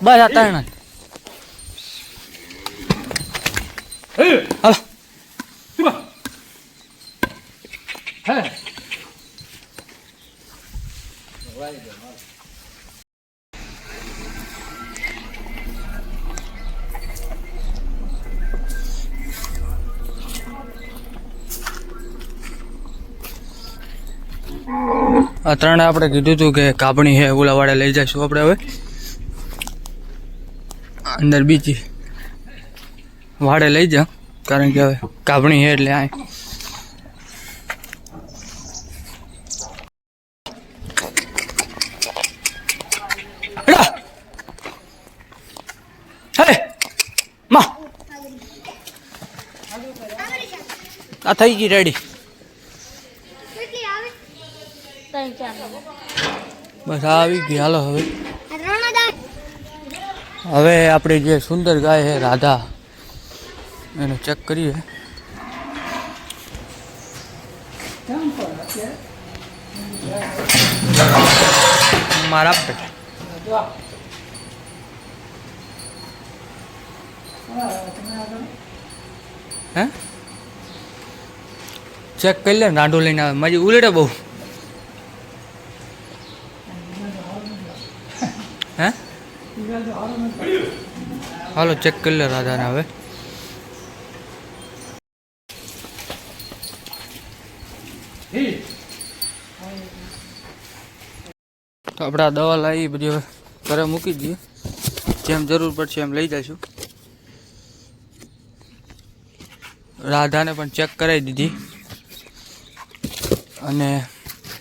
બસ આ ત્રણ હાલો. હાલો આ ત્રણે આપણે કીધું હતું કે કાપણી છે ઓલા વાળે લઈ જઈશું આપણે હવે. અંદર બીજી વાડે લઈ જા, કારણ કે હવે કાપણી છે એટલે આ હે આ થઈ ગઈ રેડી કેટલી આવે ત્રણ ચાર બસ આવી ગઈ. હાલો હવે. હવે આપણી જે સુંદર ગાય છે રાધા એને ચેક કરીએ. મારા હે? ચેક કરી લે ને લઈને આવે. મારી ઉલેડે બહુ. હે? હાલો ચેક કરી લે રાધાને હવે. તો આપણે આ દવા લાવી બધી ઘરે મૂકી દઈએ જેમ જરૂર પડશે એમ લઈ જઈશું. રાધાને પણ ચેક કરાવી દીધી. અને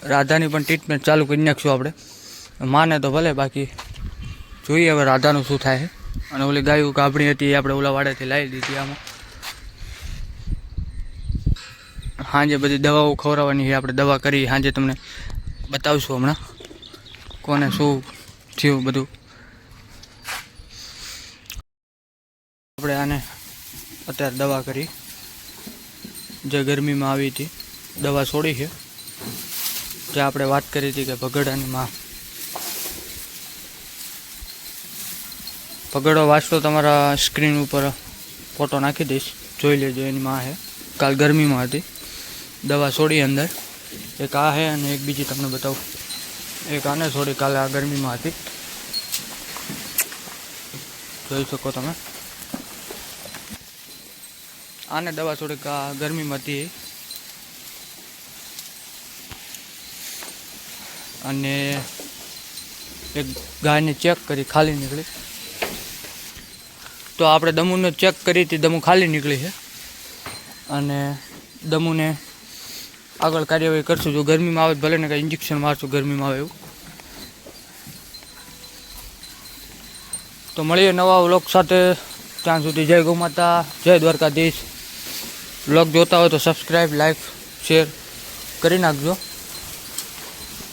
રાધાની પણ ટ્રીટમેન્ટ ચાલુ કરી નાખશું આપણે. માને તો ભલે, બાકી જોઈએ હવે રાધાનું શું થાય અને ઓલી ગાયું ગાભણી હતી એ આપણે ઓલા વાડેથી લાવી દીધી આમાં. સાંજે બધી દવાઓ ખવડાવવાની છે, આપણે દવા કરી સાંજે તમને બતાવશું હમણાં. કોને શું થયું બધું. આપણે આને અત્યારે દવા કરી. જે ગરમીમાં આવી હતી, દવા છોડી છે. જે આપણે વાત કરી હતી કે ભગડાની માં પગડો વાંચતો તમારા સ્ક્રીન ઉપર ફોટો નાખી દઈશ. જોઈ લેજો, એની માં છે કાલ ગરમીમાં હતી. દવા છોડી અંદર. એક આ છે અને એક બીજી તમને બતાવું. એક આને છોડી કાલે આ ગરમીમાં હતી. જોઈ શકો તમે. આને દવા આ ગરમીમાં હતી. અને એક ગાયને ચેક કરી, ખાલી નીકળી. તો આપણે દમુને ચેક કરી હતી, દમુ ખાલી નીકળી છે. અને દમુને આગળ કાર્યવાહી કરશું. જો ગરમીમાં આવે ભલે ને કાંઈ ઇન્જેક્શન મારશું ગરમીમાં આવે એવું. તો મળીએ નવા વ્લોગ સાથે. ત્યાં સુધી જય ગૌમાતા જય દ્વારકાધીશ. વ્લોગ જોતા હોય તો સબસ્ક્રાઈબ લાઈક શેર કરી નાખજો.